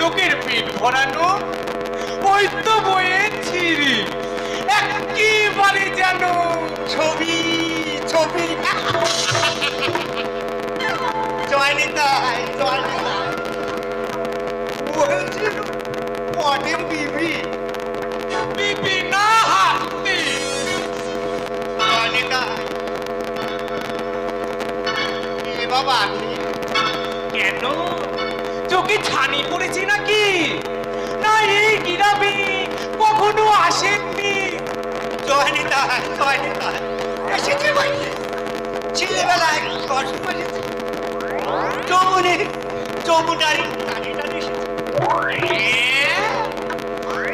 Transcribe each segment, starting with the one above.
লোকের পেট ভরানো ওই তো বইয়ের ছিঁড়ি। একেবারে যেন ছবি ছবি। জয় নিতাই জয় বলছিল পটের বিবি। বিবি না হাতি। বাবা কেন? চোখে ছানি পড়েছি নাকি? না এই গ্রামে কখনো আসেননি। জয় নিতাই জয় নিতাই এসেছে বলছে ছেলেবেলায় কষ্ট করেছে যমুনে, যমুনারি টানি টানি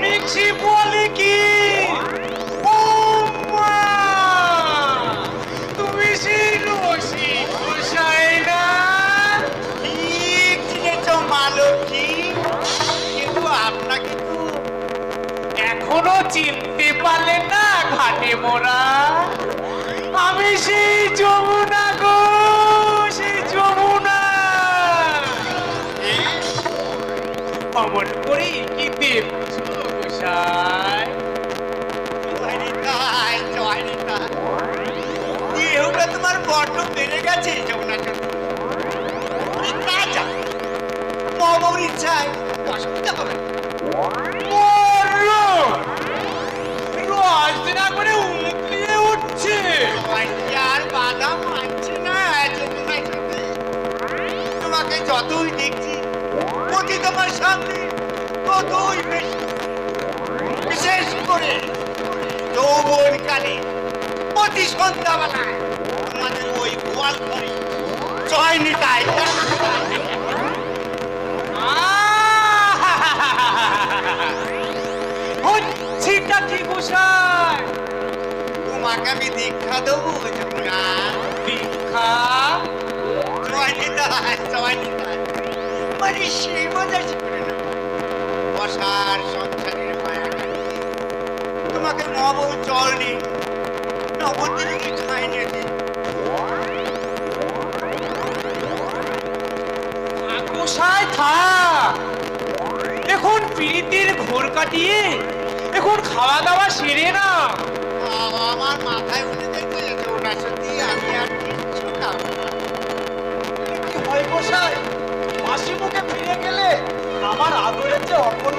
এসেছে বলে কি? ঘাটে মোরা। আমি সেই যমুনা গো, সেই যমুনা। অমন করে কি দেহটা তোমার বড্ড বেড়ে গেছে যমুনা মমর ইচ্ছায় সামনে ততই বেশি বিশেষ করে যৌবন কালে প্রতি সন্ধ্যাবেলায় আমাদের ওই গোয়াল ঘরে জয় নিতাই। হচ্ছিটা তোমাকে দীক্ষা দেবো, যমুনা। দীক্ষা? জয় নিতাই। জয় নিতাই মানে সেই মজা শিখবে না বসার সংসারের মায়া তোমাকে নব জল নি নবদ্বীপে খাই নিয়েছে থাক। এখন প্রীতির ঘোর কাটিয়ে এখন খাওয়া দাওয়া সেরে না। আমার মাথায়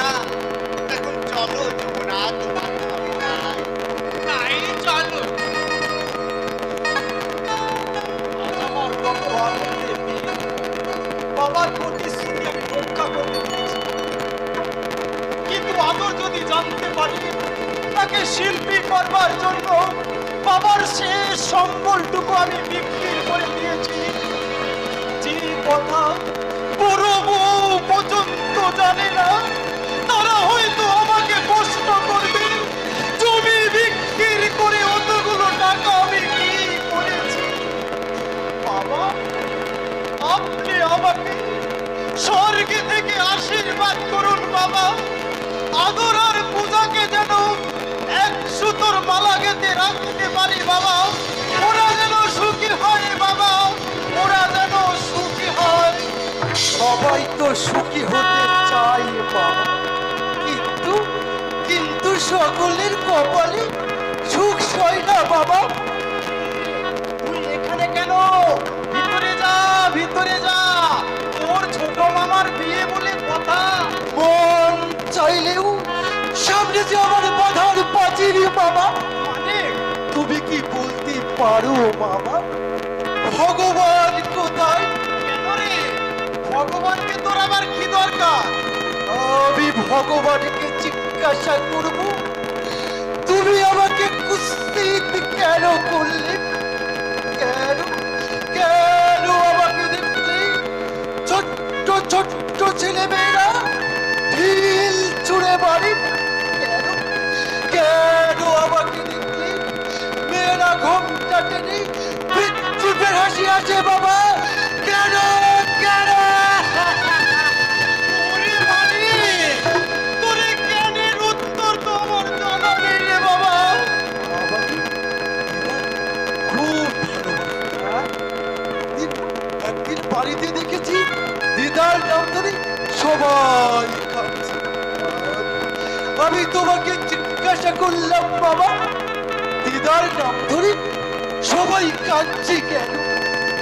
না। এখন চলো তোমার পেরেছি কিন্তু আদর যদি জানতে পারি, তাকে শিল্পী করবার জন্য বাবার শেষ সম্বলটুকু আমি বিক্রি করে দিয়েছি। যে কথা বউ পর্যন্ত জানে না বাবা আদর আর পূজাকে যেন এক সুতোর মালা গেতে রাখতে পারি বাবা। ওরা যেন সুখী হয় বাবা, ওরা যেন সুখী হয়। সবাই তো সুখী হতে চাই বাবা। কিন্তু কিন্তু সকলের কপালে সুখ সয় না বাবা। তুই এখানে কেন? ভিতরে যা ভিতরে যা। মন চাইলেও সামনে যে আমার বাধার পাচিরি বাবা তুমি কি বলতে পারো বাবা ভগবান কোথায়? ভগবানকে তোর আবার কি দরকার? আমি ভগবানকে জিজ্ঞাসা করব, তুমি আমাকে কুস্তি কেন করলে? কেন? কেন? মুখের হাসি আছে, বাবা। কেন কেন? বাড়িতে দেখেছি দিদার নাম ধরে সবাই। আমি তোমাকে জিজ্ঞাসা করলাম, বাবা, দিদার নাম ধরে সবাই কাঁদছে কেন?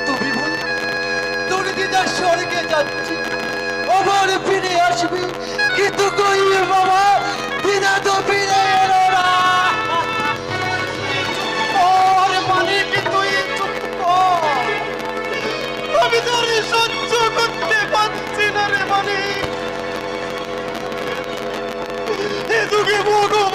তুমি বল তোর দিদার স্বর্গে যাচ্ছে। আবার ফিরে আসবে কিন্তু কই বাবা? দিদা তো ফিরে এলো না। ওরে চুপ আমি সহ্য করতে পারছি না রে ভগবান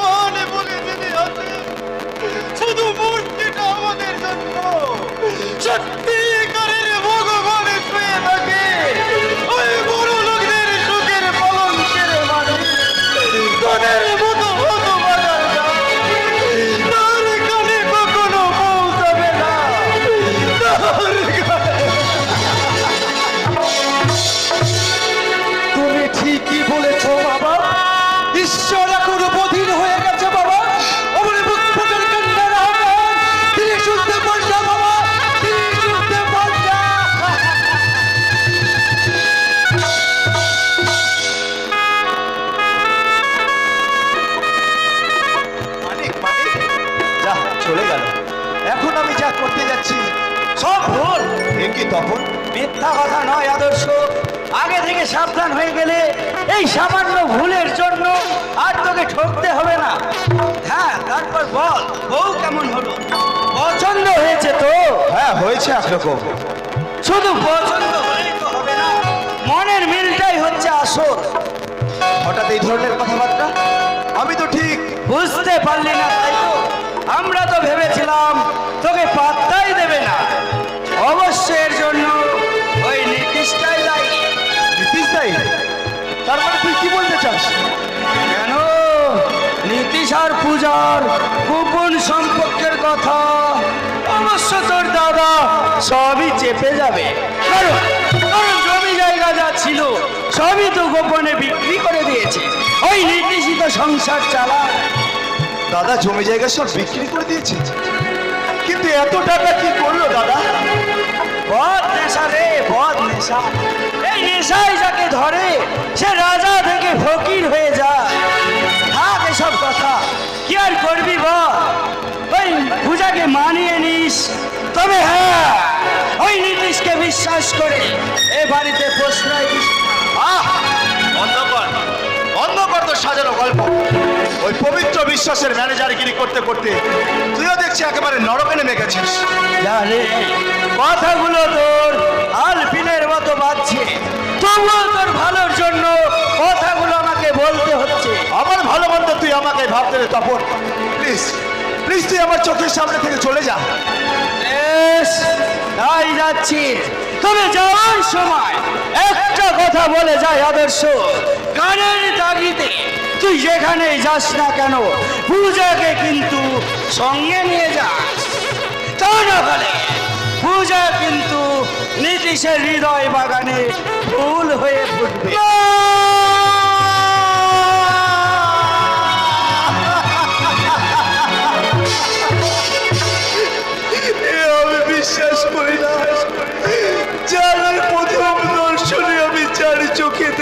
কি তপন? মিথ্যা কথা নয় আদর্শ। আগে থেকে সাবধান হয়ে গেলে এই সামান্য ভুলের জন্য আর তোকে ঠকতে হবে না। হ্যাঁ তারপর বল বউ কেমন হলো? পছন্দ হয়েছে তো? হ্যাঁ হয়েছে একরকম। শুধু পছন্দ হলেই তো হবে না মনের মিলটাই হচ্ছে আসল। হঠাৎ এই ধরনের কথাবার্তা? আমি তো ঠিক। বুঝতে পারলি না তাই তো। আমরা তো ভেবেছিলাম তোকে পাত্তাই দেবে না। অবশ্য এর জন্য ওই নির্দিষ্টটাই দায়ী নীতিশ দায়ী তার মানে তুই কি বলতে চাস? কেন? নীতিশ আর পূজার গোপন সম্পর্কের কথা। অবশ্য তোর দাদা সবই চেপে যাবে। কারণ কারণ জমি জায়গা যা ছিল সবই তো গোপনে বিক্রি করে দিয়েছে। ওই নীতিশই তো সংসার চালায়। দাদা জমি জায়গা সব বিক্রি করে দিয়েছে। কিন্তু এত টাকা কি করল দাদা? বদ নেশা রে, বদ নেশা। এই নেশায় যাকে ধরে, সে রাজা থেকে ফকির হয়ে যায়। থাক এসব কথা, কি আর করবি বল? ওই পূজাকে মানিয়ে নিস। তবে হ্যাঁ ওই নীতিশকে বিশ্বাস করে, এ বাড়িতে প্রশ্রয় দিস। আহ! অন্ধকার সাজানো গল্প। ওই পবিত্র বিশ্বাসের ম্যানেজার ম্যানেজারগিরি করতে করতে তুইও দেখছি একেবারে নরকে নেমে গেছিস। জানে কথাগুলো তোর আলপিনের মতো বাজছে। তবুও তোর ভালোর জন্য কথাগুলো আমাকে বলতে হচ্ছে। আমার ভালো মন্দ তুই আমাকে ভাবতে রে তপন। প্লিজ প্লিজ তুই আমার চোখের সামনে থেকে চলে যা। তাই যাচ্ছি। তবে যাওয়ার সময় একটা কথা বলে যায় আদর্শ। কানের তাগিতে তুই যেখানেই যাস না কেন, পূজাকে কিন্তু সঙ্গে নিয়ে যাস। তা না বলে পূজা কিন্তু নীতিশের হৃদয় বাগানে ফুল হয়ে ফুটবে।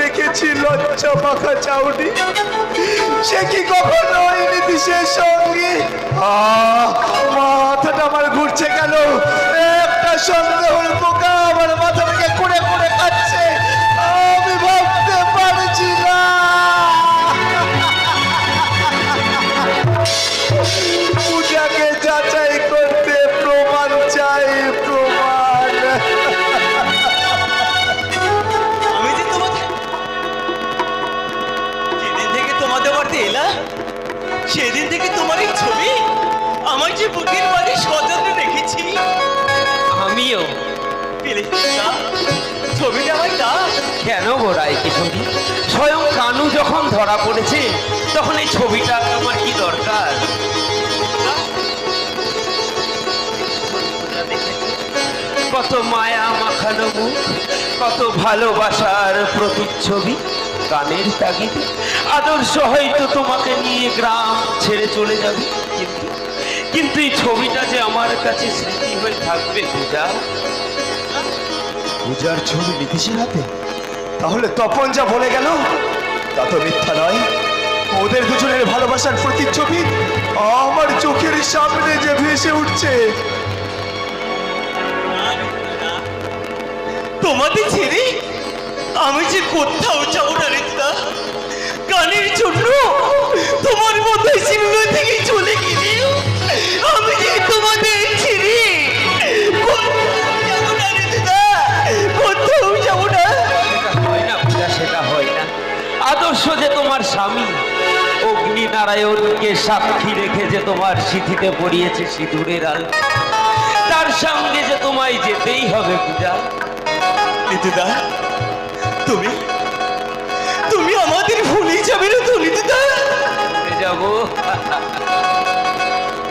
দেখেছি লজ্জা পাখা চাউনি। সে কি কখনো হয়নি নীতিশের সঙ্গে? মাথাটা আমার ঘুরছে কেন? একটা সন্দেহ পোকা আমার মাথা সেদিন থেকে তোমার এই ছবি আমার যে বুকের মাঝে সযত্নে রেখেছি। আমিও। ছবিটা আমার না কেন গোড়াই কিশোরী স্বয়ং কানু যখন ধরা পড়েছে তখন এই ছবিটা আমার কি দরকার? কত মায়া মাখানো মুখ কত ভালোবাসার প্রতিচ্ছবি গানের তাগিদে। আদর্শ হয়তো তোমাকে নিয়ে গ্রাম ছেড়ে চলে যাবে। কিন্তু কিন্তু এই ছবিটা যে আমার কাছে স্মৃতি হয়ে থাকবে পূজা? পূজার ছবি নীতিশের হাতে? তাহলে তপন যা বলে গেল তা তো মিথ্যা নয়। ওদের দুজনের ভালোবাসার প্রতিচ্ছবি আমার চোখের সামনে যে ভেসে উঠছে। তোমাদের ছেড়ে আমি যে কোথাও যাব না রিতা জন্য তোমার মতো সিনেমা থেকে চলে গেলে আমি যে তোমাদের সেটা হয় না আদর্শ যে তোমার স্বামী অগ্নি নারায়ণকে সাক্ষী রেখে তোমার সিঁথিতে পড়িয়েছে সিঁদুরের আল, তার সঙ্গে যে তোমায় যেতেই হবে পূজা। তুমি তুমি আমাদের ভুলে যাবে না তো দিদা। যাব।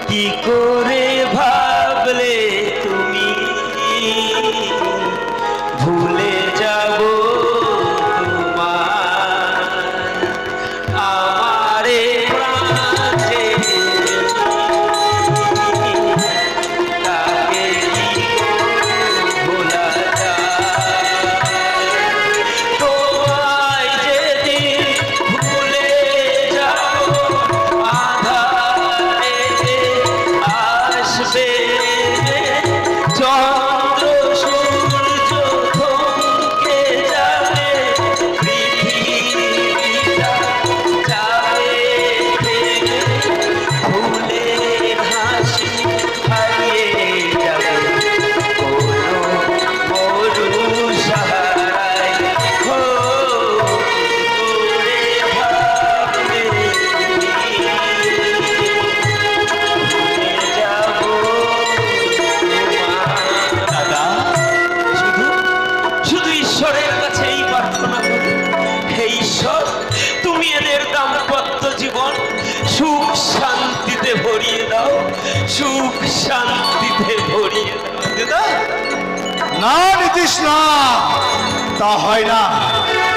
কি করে ভাবলে তুমি? ভুলে যাব। না, নীতিশ না। তা হয় না।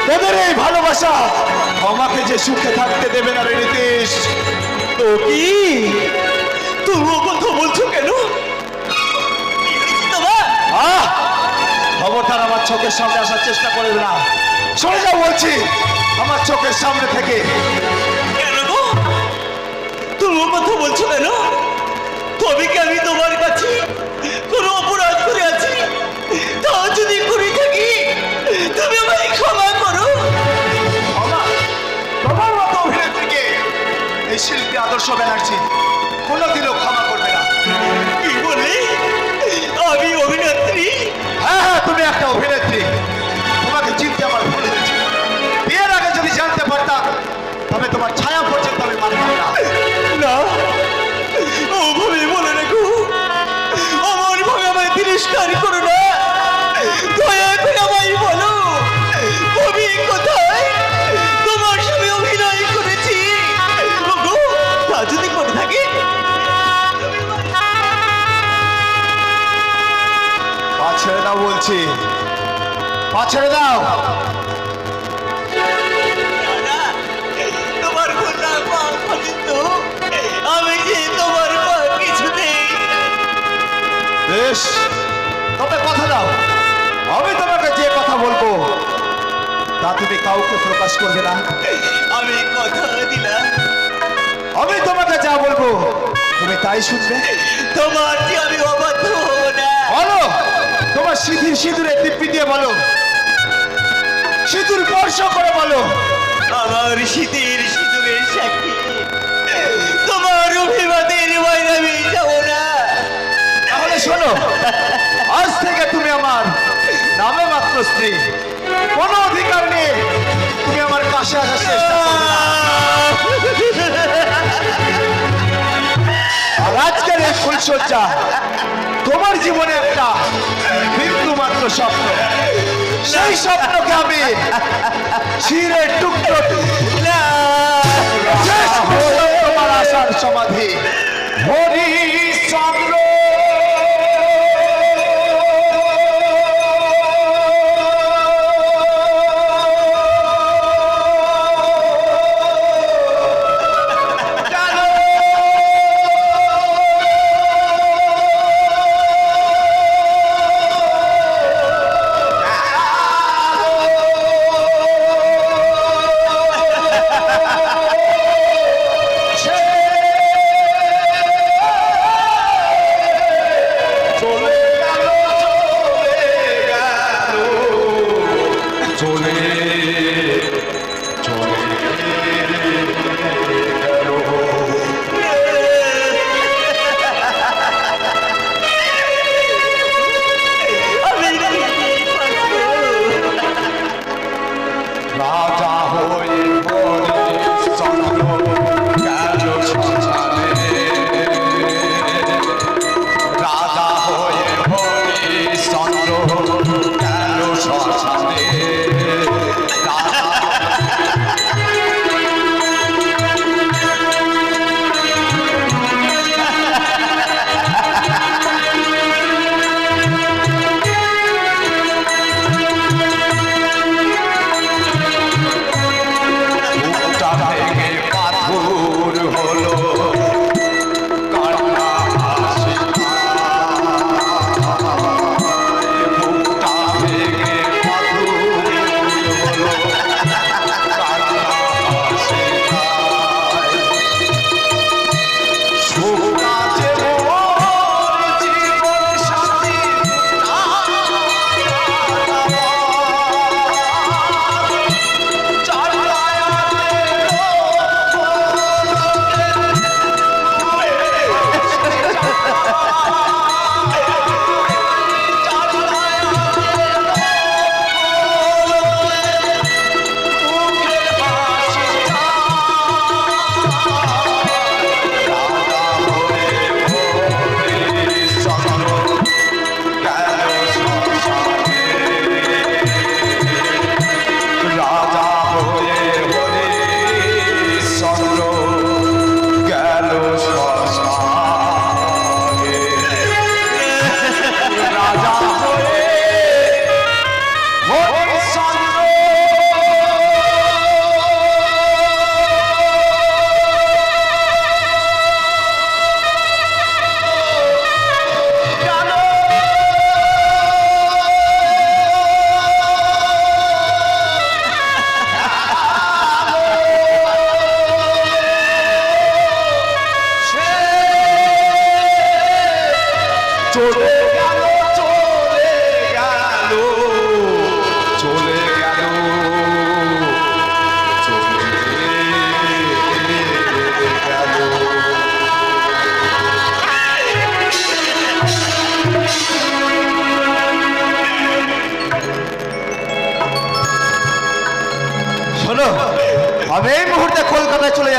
তোদের এই ভালোবাসা আমাকে যে সুখে থাকতে দেবে না রে নীতিশ? তো কি? তুমি কথা বলছো কেন? খবরদার আমার চোখের সামনে আসার চেষ্টা করবে না। সরে যাও বলছি। আমার চোখের সামনে থেকে। তুমি কথা বলছো কেন? তবে কি আমি তোমার কাছে কোনো অপরাধ আছি তাও যদি করে থাকি তুমি আমায় ক্ষমা করো। তোমার মতো অভিনেত্রীকে এই শিল্পী আদর্শ ব্যানার্জি কোনোদিনও পা ছেড়ে দাও। তোমার কন্যা পা পর্যন্ত আমি যে তোমার পা কিছুতেই বেশ তবে কথা দাও। আমি তোমাকে যে কথা বলব তা তুমি কাউকে প্রকাশ করবে না। আমি কথা দিলাম। আমি তোমাকে যা বলব তুমি তাই শুনবে। তোমার আমি অবাধ্য হব না। বলো তোমার সিঁথির সিঁদুরে দিব্যি দিয়ে বলো। সিঁদুর স্পর্শ করে বলো। আমার শীতের সিঁদুরের সাক্ষী। তোমার অভিবাদের বাইরামি যাব না। তাহলে শোনো আজ থেকে তুমি আমার নামে মাত্র স্ত্রী। কোনো অধিকার নেই তুমি আমার কাছে আসার চেষ্টা। আজকের এই ফুলসজ্জা তোমার জীবনে একটা বিন্দু মাত্র স্বপ্ন। সেই স্বপ্নকে আমি ছিঁড়ে টুকরো শেষ তোমার আসার সমাধি। হরিশ্চন্দ্র Yeah. রাজা হয়ে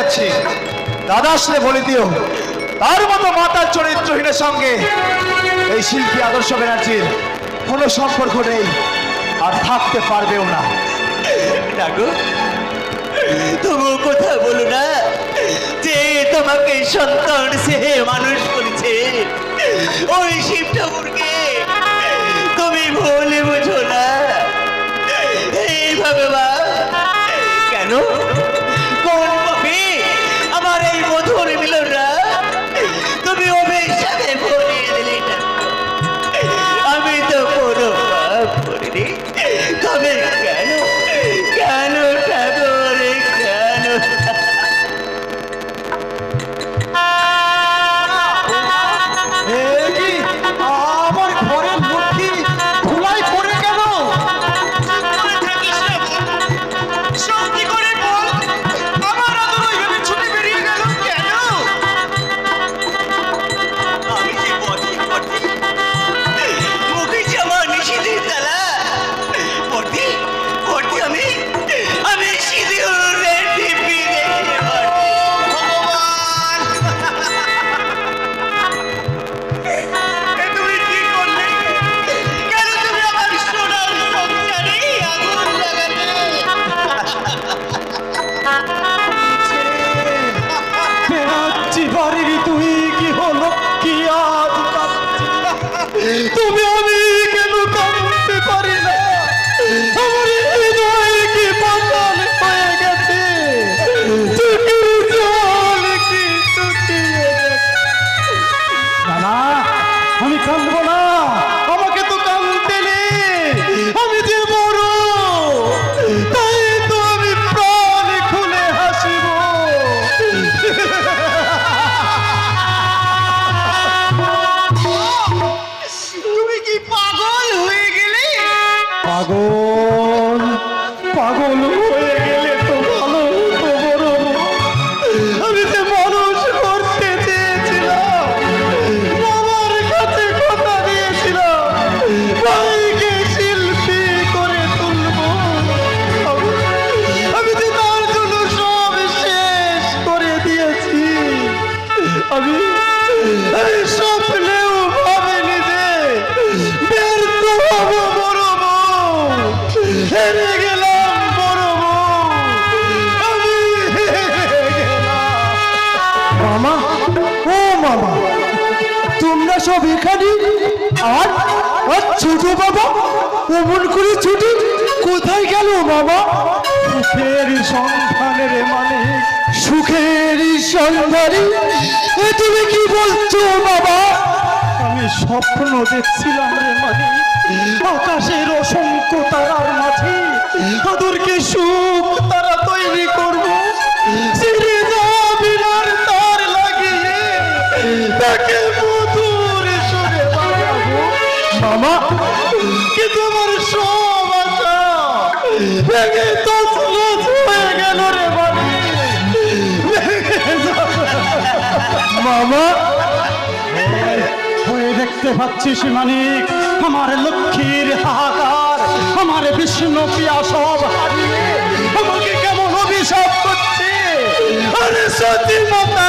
যাচ্ছি। দাদা আসলে বলে দিও, তার মতো মাতার চরিত্রহীনের সঙ্গে এই শিল্পী আদর্শ ব্যানার্জির কোনো সম্পর্ক নেই আর থাকতে পারবেও না। ডাকো তবু কথা বলো না যে তোমাকে সন্তান সে মানুষ করেছে। ওই শিব ঠাকুরকে তুমি ভুলে বুঝো না। এই ভগবান কেন কোন? মামা। তোমরা সব এখানে আর আর ছোট বাবা, অমন করে ছুটি, কোথায় গেল বাবা সুখের সন্ধানের মানে সুখের সন্ধানে। এ তুমি কি বলছো বাবা? আমি স্বপ্ন দেখছিলাম রে মানে আকাশের অসংখ্য তারার মাঝে। আদরকে সুখ তারা তৈরি করব। মামা। কিন্তু আমার সব আশা? ভেঙে তছনছ হয়ে গেল রে বাড়ি। মামা। হয়ে দেখতে পাচ্ছিস মানিক আমার লক্ষ্মীর হাহাকার আমার বিষ্ণু প্রিয়া সব হারিয়ে। আমাকে কেমন অভিশাপ করছে? আরে সত্যি মাতা